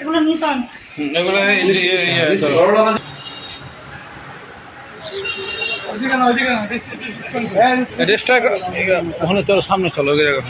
এগুলো নিশান এগুলো ইয়ে- ইয়ে ওখানে চলো সামনে চলো ওই জায়গা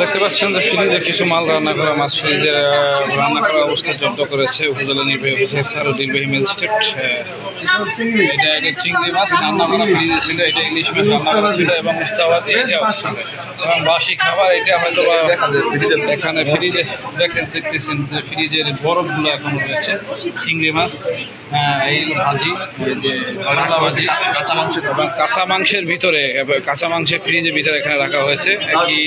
দেখতে পাচ্ছেন যে ফ্রিজে কিছু মাল রান্না করা মাছ ফ্রিজে রান্না করা অবস্থা জব্দ করেছে উপজেলা নির্বাহী অফিসার ও নির্বাহী ম্যাজিস্ট্রেট এটা আগে চিংড়ি। মাছ? রান্না করা ফ্রিজে ছিল এটা ইলিশ মাছ রান্না করা ছিল এবং মুস্তাবাদি এটাও। এবং বাসি খাবার এটা হয়তো এখানে ফ্রিজে দেখেন দেখতেছেন যে ফ্রিজের বরফগুলো এখন রয়েছে। চিংড়ি মাছ এই ভাজি যে করলা ভাজি। কাঁচা মাংস এবং কাঁচা মাংসের ভিতরে এবার কাঁচা মাংসের ফ্রিজের ভিতরে এখানে রাখা হয়েছে। কি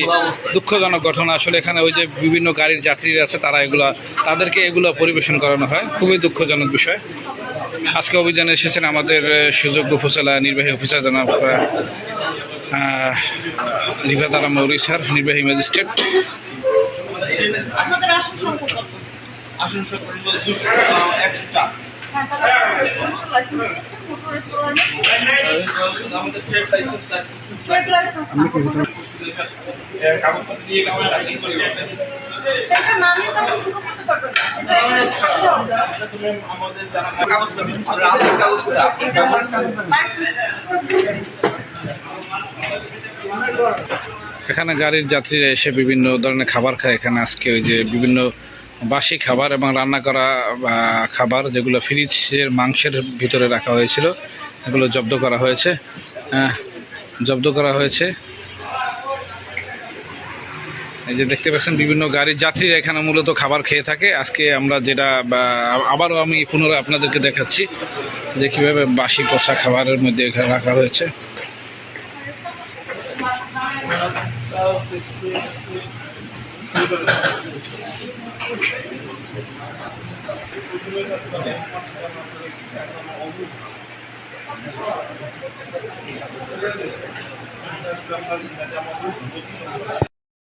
দুঃখজনক ঘটনা আসলে এখানে ওই যে বিভিন্ন গাড়ির যাত্রীরা আছে তারা এগুলা তাদেরকে এগুলো পরিবেশন করানো হয়। খুবই দুঃখজনক বিষয়। আজকে অভিযানে এসেছেন আমাদের সুযোগ্য উপজেলা নির্বাহী অফিসার জনাব রিফাত আলম মৌরি স্যার নির্বাহী ম্যাজিস্ট্রেট হ্যাঁ, আমাদের এখানে গাড়ির যাত্রীরা এসে বিভিন্ন ধরনের খাবার খায়। এখানে আজকে ওই যে বিভিন্ন বাসি খাবার এবং রান্না করা খাবার যেগুলো ফ্রিজের মাংসের ভিতরে রাখা হয়েছিল, এগুলো জব্দ করা হয়েছে। জব্দ করা হয়েছে। এই যে দেখতে পাচ্ছেন বিভিন্ন গাড়ির যাত্রীরা এখানে মূলত খাবার খেয়ে থাকে। আজকে আমরা যেটা আবারও আমি পুনরায় আপনাদেরকে দেখাচ্ছি যে কীভাবে বাসি পচা খাবারের মধ্যে এখানে রাখা হয়েছে।